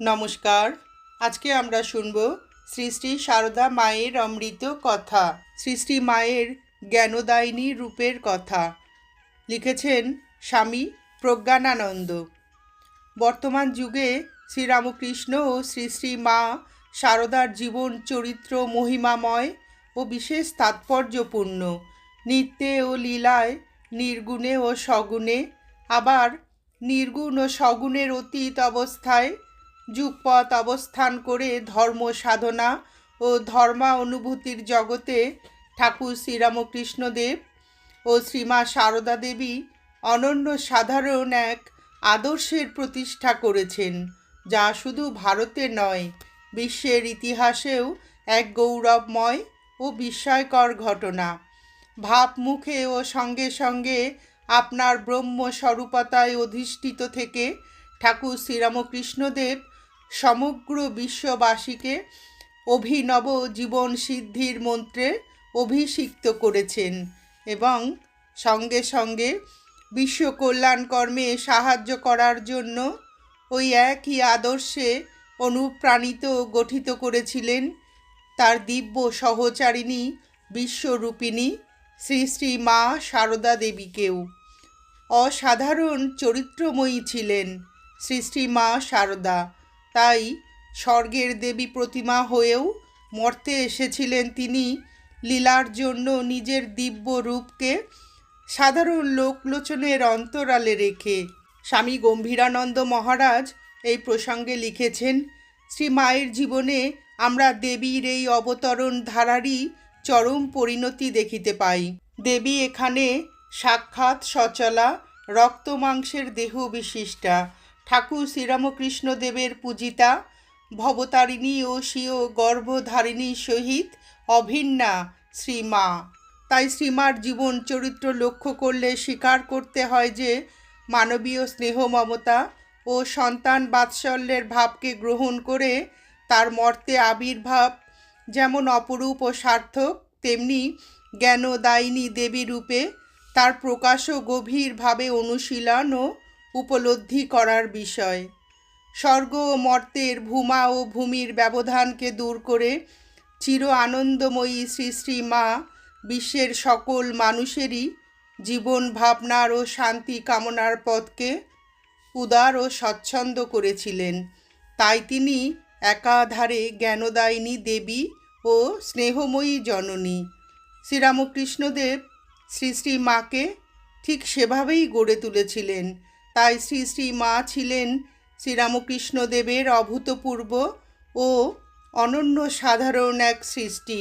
নমস্কার। আজকে আমরা শুনব শ্রী শ্রী সারদা মায়ের অমৃত কথা, শ্রী শ্রী মায়ের জ্ঞানদায়িনী রূপের কথা। লিখেছেন স্বামী প্রজ্ঞানানন্দ। বর্তমান যুগে শ্রীরামকৃষ্ণ ও শ্রী শ্রী মা সারদার জীবন চরিত্র মহিমাময় ও বিশেষ তাৎপর্যপূর্ণ। নৃত্যে ও লীলায় নির্গুণে ও সগুণে, আবার নির্গুণ ও সগুণের অতীত অবস্থায় যুগপথ অবস্থান করে ধর্ম সাধনা ও ধর্মা অনুভূতির জগতে ঠাকুর শ্রীরামকৃষ্ণদেব ও শ্রীমা সারদা দেবী অনন্য সাধারণ এক আদর্শের প্রতিষ্ঠা করেছেন, যা শুধু ভারতে নয়, বিশ্বের ইতিহাসেও এক গৌরবময় ও বিস্ময়কর ঘটনা। ভাবমুখে ও সঙ্গে সঙ্গে আপনার ব্রহ্ম স্বরূপতায় অধিষ্ঠিত থেকে ঠাকুর শ্রীরামকৃষ্ণদেব সমগ্র বিশ্ববাসীকে অভিনব জীবন সিদ্ধির মন্ত্রে অভিষিক্ত করেছেন এবং সঙ্গে সঙ্গে বিশ্ব কল্যাণ কর্মে সাহায্য করার জন্য ওই একই আদর্শে অনুপ্রাণিত গঠিত করেছিলেন তার দিব্য সহচারিণী বিশ্বরূপিণী শ্রী শ্রী মা সারদা দেবীকেও। অসাধারণ চরিত্রময়ী ছিলেন শ্রী শ্রী মা সারদা। তাই স্বর্গের দেবী প্রতিমা হয়েও মর্তে এসেছিলেন তিনি লীলার জন্য নিজের দিব্য রূপকে সাধারণ লোকলোচনের অন্তরালে রেখে। স্বামী গম্ভীরানন্দ মহারাজ এই প্রসঙ্গে লিখেছেন, শ্রী মায়ের জীবনে আমরা দেবীর এই অবতরণ ধারারই চরম পরিণতি দেখিতে পাই। দেবী এখানে সাক্ষাৎ সচলা, রক্ত মাংসের দেহ বিশিষ্টা। ঠাকুর শ্রীরামকৃষ্ণ দেবের পূজিতা, ভবতারিণী ও স্বীয় গর্ভধারিণী সহিত অভিন্না শ্রীমা। তাই শ্রীমার জীবন চরিত্র লক্ষ্য করলে স্বীকার করতে হয় যে, মানবীয় স্নেহ মমতা ও সন্তান বাৎসল্যের ভাবকে গ্রহণ করে তার মর্তে আবির্ভাব যেমন অপরূপ ও সার্থক, তেমনি জ্ঞানদায়িনী দেবী রূপে তার প্রকাশও গভীরভাবে অনুশীলন ও উপলব্ধি করার বিষয়। স্বর্গ ও মর্তের ভূমা ও ভূমির ব্যবধানকে দূর করে চির আনন্দময়ী শ্রী শ্রী মা বিশ্বের সকল মানুষেরই জীবন ভাবনার ও শান্তি কামনার পথকে উদার ও স্বচ্ছন্দ করেছিলেন। তাই তিনি একাধারে জ্ঞানদায়িনী দেবী ও স্নেহময়ী জননী। শ্রীরামকৃষ্ণদেব শ্রী শ্রী মাকে ঠিক সেভাবেই গড়ে তুলেছিলেন। তাই শ্রী শ্রী মা ছিলেন শ্রীরামকৃষ্ণদেবের অভূতপূর্ব ও অনন্য সাধারণ এক সৃষ্টি।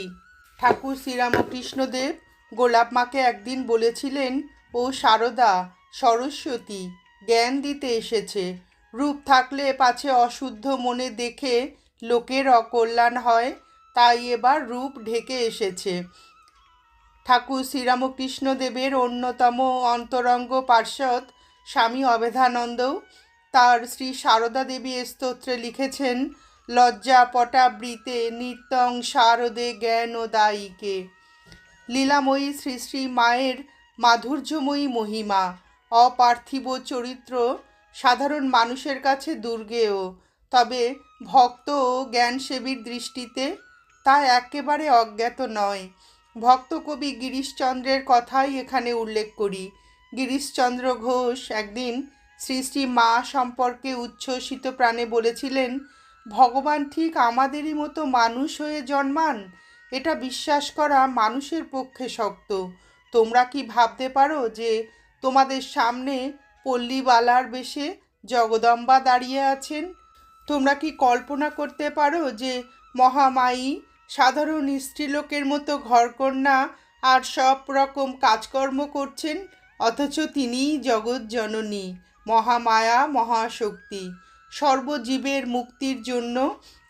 ঠাকুর শ্রীরামকৃষ্ণদেব গোলাপ মাকে একদিন বলেছিলেন, ও সারদা, সরস্বতী, জ্ঞান দিতে এসেছে। রূপ থাকলে পাছে অশুদ্ধ মনে দেখে লোকের অকল্যাণ হয়, তাই এবার রূপ ঢেকে এসেছে। ঠাকুর শ্রীরামকৃষ্ণদেবের অন্যতম অন্তরঙ্গ পার্শ্বদ স্বামী অবেধানন্দও তার শ্রী সারদা দেবী স্তোত্রে লিখেছেন, লজ্জা পটাবৃতে নিত্যং শারদে জ্ঞান ও দায়ীকে। লীলাময়ী শ্রী শ্রী মায়ের মাধুর্যময়ী মহিমা, অপার্থিব চরিত্র সাধারণ মানুষের কাছে দুর্গেয়। তবে ভক্ত ও জ্ঞানসেবীর দৃষ্টিতে তা একেবারে অজ্ঞাত নয়। ভক্ত কবি গিরিশচন্দ্রের কথাই এখানে উল্লেখ করি। গিরিশচন্দ্র ঘোষ একদিন শ্রী শ্রী মা সম্পর্কে উচ্ছ্বসিত প্রাণে বলেছিলেন, ভগবান ঠিক আমাদেরই মতো মানুষ হয়ে জন্মান। এটা বিশ্বাস করা মানুষের পক্ষে শক্ত। তোমরা কি ভাবতে পারো যে তোমাদের সামনে পল্লীবালার বেশে জগদম্বা দাঁড়িয়ে আছেন? তোমরা কি কল্পনা করতে পারো যে মহামায়ী, সাধারণ স্ত্রীলোকের মতো ঘরকন্যা আর সব রকম কাজকর্ম করছেন অথচ তিনিই জগৎ জননী, মহামায়া, মহাশক্তি। সর্বজীবের মুক্তির জন্য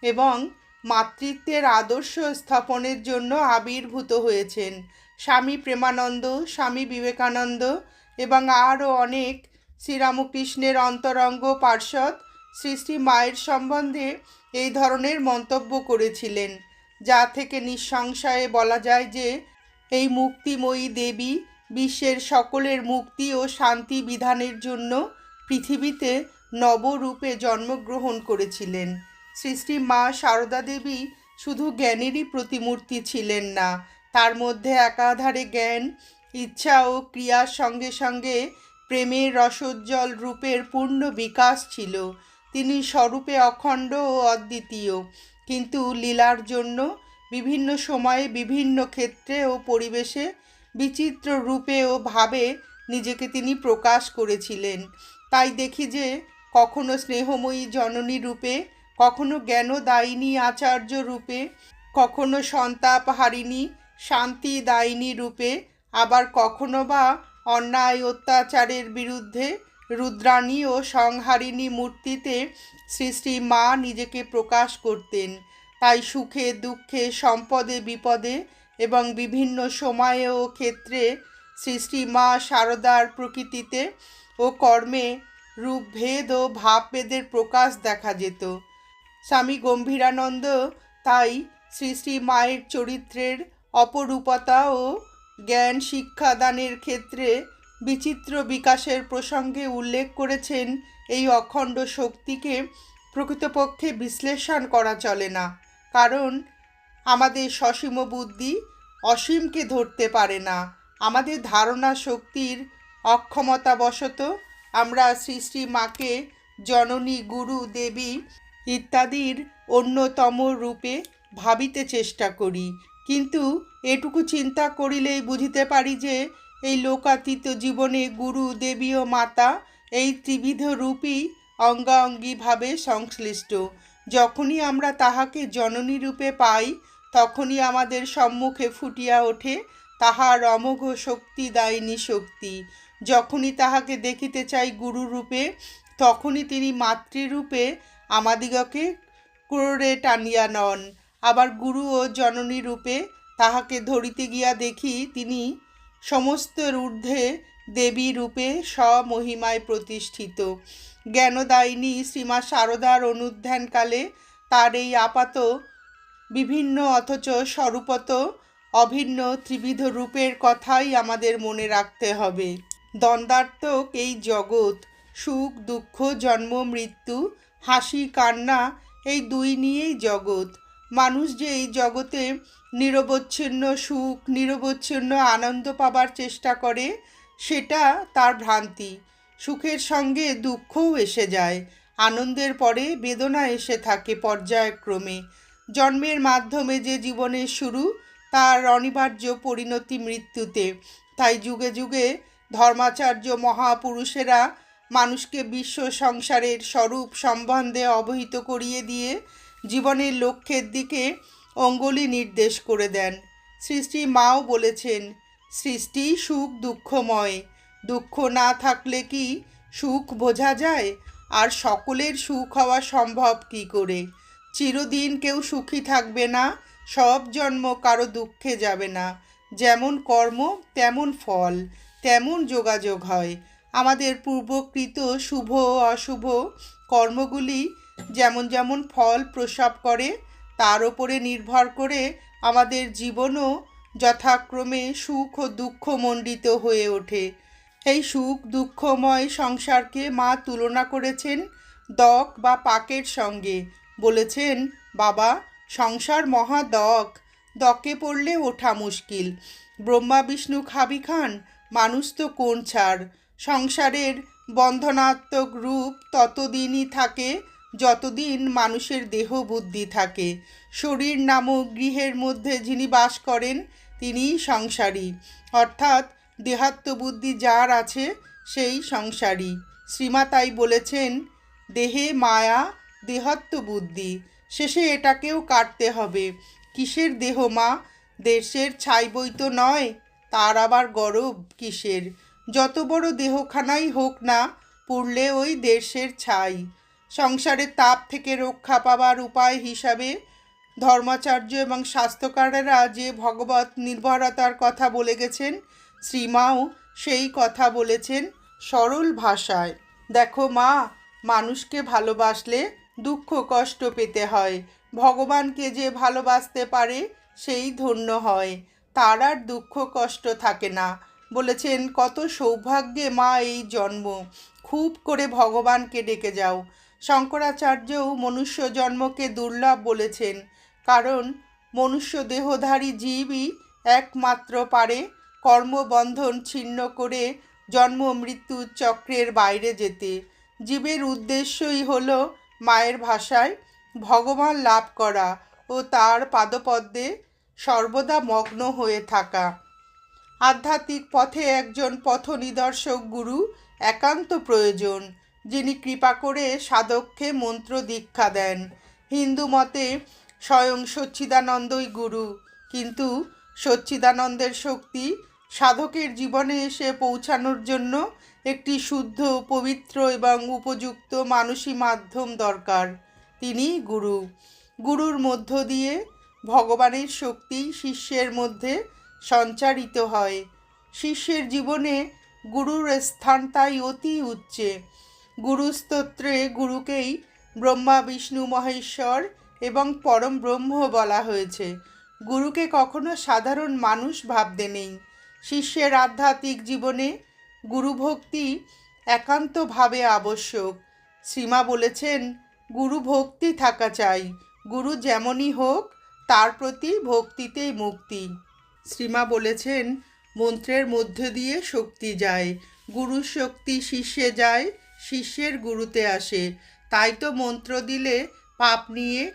এবং মাতৃত্বের আদর্শ স্থাপনের জন্য আবির্ভূত হয়েছেন স্বামী প্রেমানন্দ, স্বামী বিবেকানন্দ এবং আরও অনেক শ্রীরামকৃষ্ণের অন্তরঙ্গ পার্ষদ শ্রী মায়ের সম্বন্ধে এই ধরনের মন্তব্য করেছিলেন, যা থেকে নিঃসংশয়ে বলা যায় যে এই মুক্তিময়ী দেবী বিশ্বের সকলের মুক্তি ও শান্তি বিধানের জন্য পৃথিবীতে নবরূপে জন্মগ্রহণ করেছিলেন। শ্রী মা সারদা দেবী শুধু জ্ঞানেরই প্রতিমূর্তি ছিলেন না, তার মধ্যে একাধারে জ্ঞান, ইচ্ছা ও ক্রিয়ার সঙ্গে সঙ্গে প্রেমের রসোজ্জ্বল রূপের পূর্ণ বিকাশ ছিল। তিনি স্বরূপে অখণ্ড ও অদ্বিতীয়, কিন্তু লীলার জন্য বিভিন্ন সময়ে বিভিন্ন ক্ষেত্রে ও পরিবেশে বিচিত্র রূপে ও ভাবে নিজেকে তিনি প্রকাশ করেছিলেন। তাই দেখি যে কখনো স্নেহময়ী জননী রূপে, কখনো জ্ঞানদায়িনী আচার্য রূপে, কখনো সন্তাপ হারিণী শান্তি দায়িনী রূপে, আবার কখনো বা অন্যায় অত্যাচারের বিরুদ্ধে রুদ্রাণী ও সংহারিণী মূর্তিতে শ্রী শ্রী মা নিজেকে প্রকাশ করতেন। তাই সুখে, দুঃখে, সম্পদে, বিপদে এবং বিভিন্ন সময়ে ও ক্ষেত্রে শ্রী মা শারদার প্রকৃতিতে ও কর্মে রূপভেদ ও ভাবভেদের প্রকাশ দেখা যেত। স্বামী গম্ভীরানন্দ তাই শ্রী মায়ের চরিত্রের অপরূপতা ও জ্ঞান শিক্ষাদানের ক্ষেত্রে বিচিত্র বিকাশের প্রসঙ্গে উল্লেখ করেছেন এই অখণ্ড শক্তিকে প্রকৃতপক্ষে বিশ্লেষণ করা চলে না। কারণ আমাদের সসীম বুদ্ধি অসীমকে ধরতে পারে না। আমাদের ধারণা শক্তির অক্ষমতাবশত আমরা শ্রী শ্রী মাকে জননী, গুরু, দেবী ইত্যাদির অন্যতম রূপে ভাবিতে চেষ্টা করি। কিন্তু এটুকু চিন্তা করিলেই বুঝিতে পারি যে এই লোকাতীত জীবনে গুরু, দেবী ও মাতা এই ত্রিবিধ রূপই অঙ্গাঙ্গিভাবে সংশ্লিষ্ট। যখনই আমরা তাহাকে জননী রূপে পাই তখনই আমাদের সম্মুখে ফুটিয়া ওঠে তাহার অমোঘ শক্তি শক্তিদায়িনী শক্তি। যখনই তাহাকে দেখিতে চাই গুরু রূপে তখনই তিনি মাতৃরূপে আমাদিগকে ক্রোড়ে টানিয়া নন। আবার গুরু ও জননী রূপে তাহাকে ধরিতে গিয়া দেখি তিনি সমস্ত ঊর্ধ্বে দেবী রূপে স্বমহিমায় প্রতিষ্ঠিত। জ্ঞানদায়িনী শ্রীমা শারদার অনুধ্যানকালে তার এই আপাত বিভিন্ন অথচ স্বরূপত অভিন্ন ত্রিবিধ রূপের কথাই আমাদের মনে রাখতে হবে। দ্বন্দ্বাত্মক এই জগৎ, সুখ, দুঃখ, জন্ম, মৃত্যু, হাসি, কান্না, এই দুই নিয়েই জগৎ। মানুষ যে এই জগতে নিরবচ্ছিন্ন সুখ, নিরবচ্ছিন্ন আনন্দ পাবার চেষ্টা করে, সেটা তার ভ্রান্তি। সুখের সঙ্গে দুঃখও এসে যায়, আনন্দের পরে বেদনা এসে থাকে পর্যায়ক্রমে। জন্মের মাধ্যমে যে জীবনের শুরু, তার অনিবার্য পরিণতি মৃত্যুতে। তাই যুগে যুগে ধর্মাচার্য মহাপুরুষেরা মানুষকে বিশ্ব সংসারের স্বরূপ সম্বন্ধে অবহিত করিয়ে দিয়ে জীবনের লক্ষ্যের দিকে অঙ্গুলি নির্দেশ করে দেন। সৃষ্টি মাও বলেছেন, সৃষ্টি সুখ দুঃখময়। দুঃখ না থাকলে কি সুখ বোঝা যায়? আর সকলের সুখ হওয়া সম্ভব কি করে? চিরদিন কেউ সুখী থাকবে না, সব জন্ম কারও দুঃখে যাবে না। যেমন কর্ম, তেমন ফল, তেমন যোগাযোগ হয়। আমাদের পূর্বকৃত শুভ ও অশুভ কর্মগুলি যেমন যেমন ফল প্রসব করে, তার ওপরে নির্ভর করে আমাদের জীবনও যথাক্রমে সুখ ও দুঃখমণ্ডিত হয়ে ওঠে। এই সুখ দুঃখময় সংসারকে মা তুলনা করেছেন দক বা পাকের সঙ্গে। বলেছেন, বাবা, সংসার মহা দক দকে পড়লে ওঠা মুশকিল। ব্রহ্মা, বিষ্ণু, খাবি খান, মানুষ তো কোন ছাড়? সংসারের বন্ধনাত্মক রূপ ততদিনই থাকে, যতদিন মানুষের দেহ বুদ্ধি থাকে। শরীর নামক গৃহের মধ্যে যিনি বাস করেন তিনি সংসারী। অর্থাৎ দেহাত্ম বুদ্ধি যার আছে, সেই সংসারী। শ্রীমাতাই বলেছেন, দেহে মায়া দেহাত্মবুদ্ধি শেষে এটাকেও কাটতে হবে। কিসের দেহ মা? দেশের ছাই বই তো নয়, তার আবার গরব কিসের? যত বড় দেহখানাই হোক না, পড়লে ওই দেশের ছাই। সংসারের তাপ থেকে রক্ষা পাবার উপায় হিসাবে ধর্মাচার্য এবং স্বাস্থ্যকারেরা যে ভগবত নির্ভরতার কথা বলে গেছেন, শ্রীমাও সেই কথা বলেছেন সরল ভাষায়। দেখো মা, মানুষকে ভালোবাসলে দুঃখ কষ্ট পেতে হয়। ভগবানকে যে ভালোবাসতে পারে, সেই ধন্য হয়। তার আর দুঃখ কষ্ট থাকে না। বলেছেন, কত সৌভাগ্যে মা এই জন্ম। খুব করে ভগবানকে ডেকে যাও। শঙ্করাচার্যও মনুষ্য জন্মকে দুর্লভ বলেছেন। কারণ, মনুষ্য দেহধারী জীবই একমাত্র পারে কর্মবন্ধন ছিন্ন করে জন্ম মৃত্যুর চক্রের বাইরে যেতে। জীবের উদ্দেশ্যই হল মায়ের ভাষায় ভগবান লাভ করা ও তার পাদপদ্মে সর্বদা মগ্ন হয়ে থাকা। আধ্যাত্মিক পথে একজন পথ নিদর্শক গুরু একান্ত প্রয়োজন, যিনি কৃপা করে সাধককে মন্ত্র দীক্ষা দেন। হিন্দু মতে স্বয়ং সচ্চিদানন্দই গুরু, কিন্তু সচ্চিদানন্দের শক্তি সাধকের জীবনে এসে পৌঁছানোর জন্য একটি শুদ্ধ, পবিত্র এবং উপযুক্ত মানসী মাধ্যম দরকার। তিনি গুরু। গুরুর মধ্য দিয়ে ভগবানের শক্তি শিষ্যের মধ্যে সঞ্চারিত হয়। শিষ্যের জীবনে গুরুর স্থান তাই অতি উচ্চে। গুরুস্তোত্রে গুরুকেই ব্রহ্মা, বিষ্ণু, মহেশ্বর এবং পরম ব্রহ্ম বলা হয়েছে। গুরুকে কখনো সাধারণ মানুষ ভাবতে নেই। শিষ্যের আধ্যাত্মিক জীবনে গুরুভক্তি একান্তভাবে আবশ্যক। শ্রীমা বলেছেন গুরু ভক্তি থাকা চাই। গুরু যেমনই হোক, তার প্রতি ভক্তিতেই মুক্তি। শ্রীমা বলেছেন, মন্ত্রের মধ্যে দিয়ে শক্তি যায়। গুরুর শক্তি শিষ্যে যায়, শিষ্যের গুরুতে আসে। তাই তো মন্ত্র দিলে পাপ নিয়ে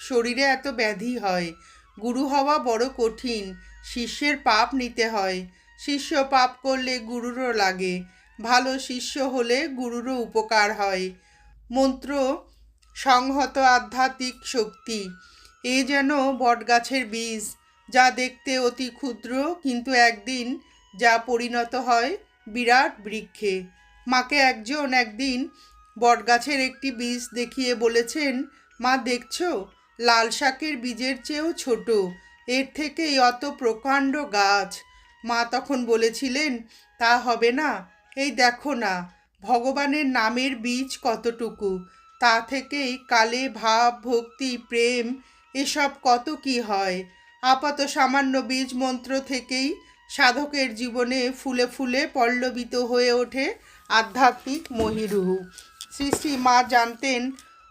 শরীরে এত ব্যাধি হয়। গুরু হওয়া বড় কঠিন। শিষ্যের পাপ নিতে হয়। শিষ্য পাপ করলে গুরুরও লাগে। ভালো শিষ্য হলে গুরুরও উপকার হয়। মন্ত্র, সংহত আধ্যাত্মিক শক্তি। এ যেন বটগাছের বীজ, যা দেখতে অতি ক্ষুদ্র কিন্তু একদিন যা পরিণত হয় বিরাট বৃক্ষে। মাকে একজন একদিন বটগাছের একটি বীজ দেখিয়ে বলেছেন, মা, দেখছ? লাল শাকের বীজের চেয়েও ছোট। এর থেকেই অত প্রকাণ্ড গাছ। মা তখন বলেছিলেন, তা হবে না। এই দেখো না, ভগবানের নামের বীজ কতটুকু? তা থেকেই কালে ভাব, ভক্তি, প্রেম, এসব কত কি হয়? আপাত সামান্য বীজ মন্ত্র থেকেই সাধকের জীবনে ফুলে ফুলে পল্লবিত হয়ে ওঠে আধ্যাত্মিক মহিরুহু। শ্রী শ্রী মা জানতেন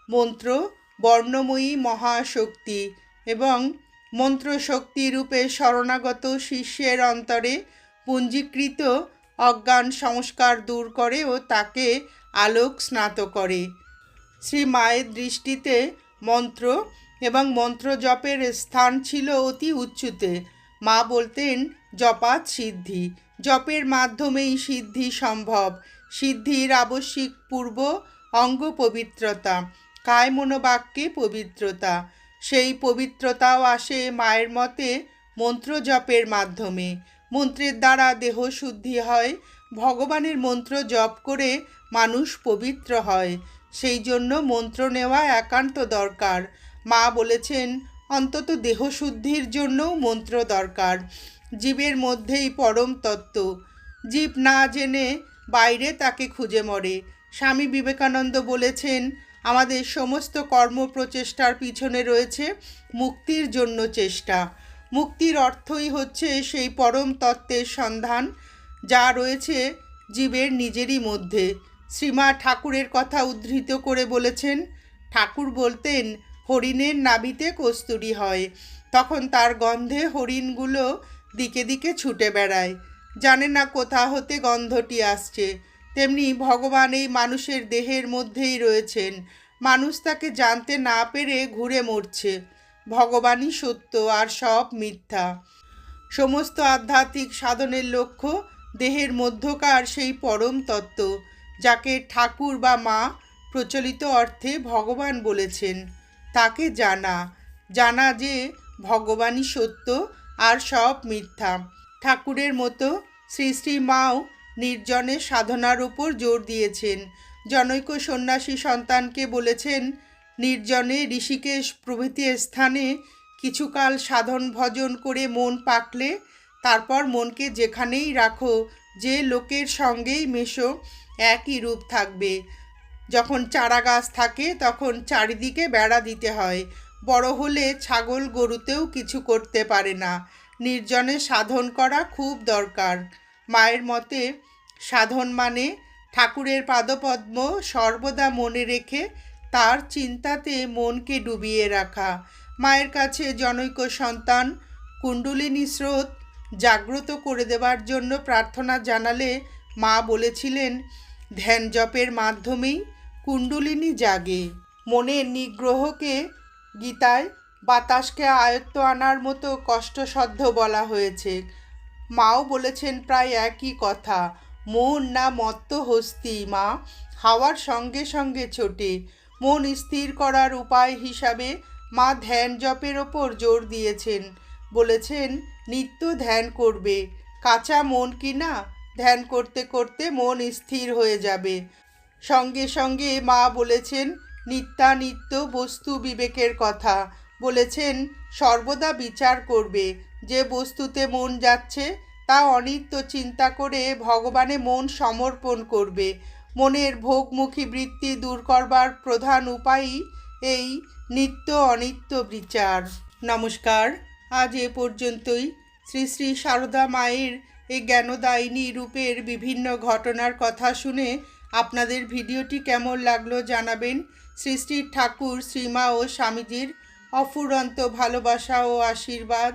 মন্ত্র বর্ণময়ী মহাশক্তি এবং মন্ত্রশক্তি রূপে শরণাগত শিষ্যের অন্তরে পুঞ্জীকৃত অজ্ঞান সংস্কার দূর করে ও তাকে আলোক স্নাত করে। শ্রী মায়ের দৃষ্টিতে মন্ত্র এবং মন্ত্র জপের স্থান ছিল অতি উচ্চতে। মা বলতেন, জপাত সিদ্ধি। জপের মাধ্যমেই সিদ্ধি সম্ভব। সিদ্ধির আবশ্যিক পূর্ব অঙ্গ পবিত্রতা কায় মনোবাক্যে পবিত্রতা। সেই পবিত্রতাও আসে মায়ের মতে মন্ত্র জপের মাধ্যমে। মন্ত্রের দ্বারা দেহ শুদ্ধি হয়, ভগবানের মন্ত্র জপ করে মানুষ পবিত্র হয়। সেই জন্য মন্ত্র নেওয়া একান্ত দরকার। মা বলেছেন, অন্তত দেহশুদ্ধির জন্যও মন্ত্র দরকার। জীবের মধ্যেই পরম তত্ত্ব। জীব না জেনে বাইরে তাকে খুঁজে মরে। স্বামী বিবেকানন্দ বলেছেন আমাদের সমস্ত কর্ম প্রচেষ্টার পিছনে রয়েছে মুক্তির জন্য চেষ্টা। মুক্তির অর্থই হচ্ছে সেই পরম তত্ত্বের সন্ধান যা রয়েছে জীবের নিজেরই মধ্যে। শ্রীমা ঠাকুরের কথা উদ্ধৃত করে বলেছেন, ঠাকুর বলতেন, হরিণের নাভিতে কস্তুরি হয়। তখন তার গন্ধে হরিণগুলো দিকে দিকে ছুটে বেড়ায়। জানে না কোথা হতে গন্ধটি আসছে। তেমনি ভগবান এই মানুষের দেহের মধ্যেই রয়েছেন। মানুষ তাকে জানতে না পেরে ঘুরে মরছে। ভগবানই সত্য আর সব মিথ্যা। সমস্ত আধ্যাত্মিক সাধনের লক্ষ্য দেহের মধ্যকার সেই পরম তত্ত্ব, যাকে ঠাকুর বা মা প্রচলিত অর্থে ভগবান বলেছেন। তাকে জানা জানা যে ভগবানই সত্য আর সব মিথ্যা। ঠাকুরের মতো শ্রী শ্রী মাও নির্জনের সাধনার উপর জোর দিয়েছেন। জনৈক সন্ন্যাসী সন্তানকে বলেছেন, নির্জনে ঋষিকেশ প্রভৃতি স্থানে কিছুকাল সাধন ভজন করে মন পাকলে, তারপর মনকে যেখানেই রাখো, যে লোকের সঙ্গেই মেশো, একই রূপ থাকবে। যখন চারা গাছ থাকে, তখন চারিদিকে বেড়া দিতে হয়। বড় হলে ছাগল গরুতেও কিছু করতে পারে না। নির্জনে সাধন করা খুব দরকার। মায়ের মতে সাধন মানে ঠাকুরের পাদপদ্ম সর্বদা মনে রেখে তার চিন্তাতে মনকে ডুবিয়ে রাখা। মায়ের কাছে জনৈক সন্তান, কুণ্ডলিনী স্রোত জাগ্রত করে দেওয়ার জন্য প্রার্থনা জানালে মা বলেছিলেন, ধ্যান জপের মাধ্যমেই কুণ্ডলিনী জাগে। মনের নিগ্রহকে গীতায় বাতাসকে আয়ত্ত আনার মতো কষ্টসাধ্য বলা হয়েছে। মাও বলেছেন প্রায় একই কথা। মন না মত্ত হস্তি মা, হাওয়ার সঙ্গে সঙ্গে ছোটে। মন স্থির করার উপায় হিসাবে মা ধ্যান জপের ওপর জোর দিয়েছেন। বলেছেন, নিত্য ধ্যান করবে। কাঁচা মন কি না ধ্যান করতে করতে মন স্থির হয়ে যাবে। সঙ্গে সঙ্গে মা বলেছেন, নিত্যানিত্য বস্তু বিবেকের কথা। বলেছেন, সর্বদা বিচার করবে। যে বস্তুতে মন যাচ্ছে, তা অনিত্য চিন্তা করে ভগবানে মন সমর্পণ করবে। মনের ভোগমুখী বৃত্তি দূর করবার প্রধান উপায়ই এই নিত্য অনিত্য বিচার। নমস্কার। আজ এ পর্যন্তই। শ্রী শ্রী সারদা মায়ের এই জ্ঞানদায়িনী রূপের বিভিন্ন ঘটনার কথা শুনে আপনাদের ভিডিওটি কেমন লাগল জানাবেন। শ্রী শ্রী ঠাকুর, শ্রীমা ও স্বামীজির অফুরন্ত ভালোবাসা ও আশীর্বাদ।